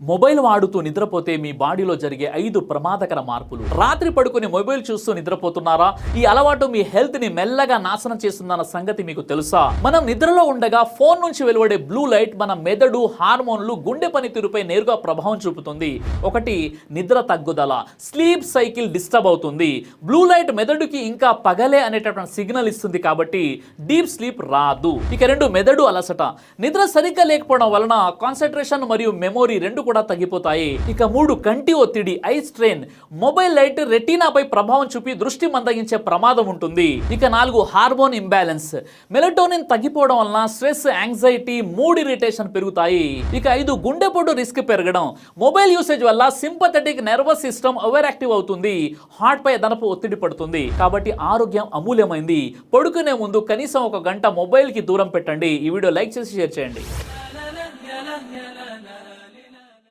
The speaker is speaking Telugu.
మొబైల్ వాడుతూ నిద్రపోతే మీ బాడీలో జరిగే ఐదు ప్రమాదకర మార్పులు. రాత్రి పడుకుని మొబైల్ చూస్తూ నిద్రపోతున్నారా? ఈ అలవాటు మీ హెల్త్ని మెల్లగా నాశనం చేస్తుందన్న సంగతి మీకు తెలుసా? మనం నిద్రలో ఉండగా ఫోన్ నుంచి వెలువడే బ్లూ లైట్ మన మెదడు హార్మోన్లు గుండె పనితీరుపై నేరుగా ప్రభావం చూపుతుంది. ఒకటి నిద్ర తగ్గుదల. స్లీప్ సైకిల్ డిస్టర్బ్ అవుతుంది. బ్లూ లైట్ మెదడుకి ఇంకా పగలే అనేటటువంటి సిగ్నల్ ఇస్తుంది కాబట్టి డీప్ స్లీప్ రాదు. ఇక రెండు మెదడు అలసట. నిద్ర సరిగ్గా లేకపోవడం వలన కాన్సన్ట్రేషన్ మరియు మెమొరీ రెండు కూడా తగ్గిపోతాయి ఇక మూడు కంటి ఒత్తిడి ఐ స్ట్రెయిన్ మొబైల్ లైట్ రెటీనాపై ప్రభావం చూపి దృష్టి మందగించే ప్రమాదం ఉంటుంది ఇక నాలుగు హార్మోన్ ఇంబ్యాలెన్స్ మెలటోనిన్ తగ్గిపోవడం వలన స్ట్రెస్ యాంగ్జైటీ మూడ్ ఇరిటేషన్ పెరుగుతాయి ఇక ఐదు గుండెపోటు రిస్క్ పెరగడం మొబైల్ యూసేజ్ వల్ల sympathetic nervous system over active అవుతుంది హార్ట్ పై అదనపు ఒత్తిడి పడుతుంది కాబట్టి ఆరోగ్యం అమూల్యమైంది పడుకునే ముందు కనీసం ఒక గంట మొబైల్కి దూరం పెట్టండి ఈ వీడియో లైక్ చేసి షేర్ చేయండి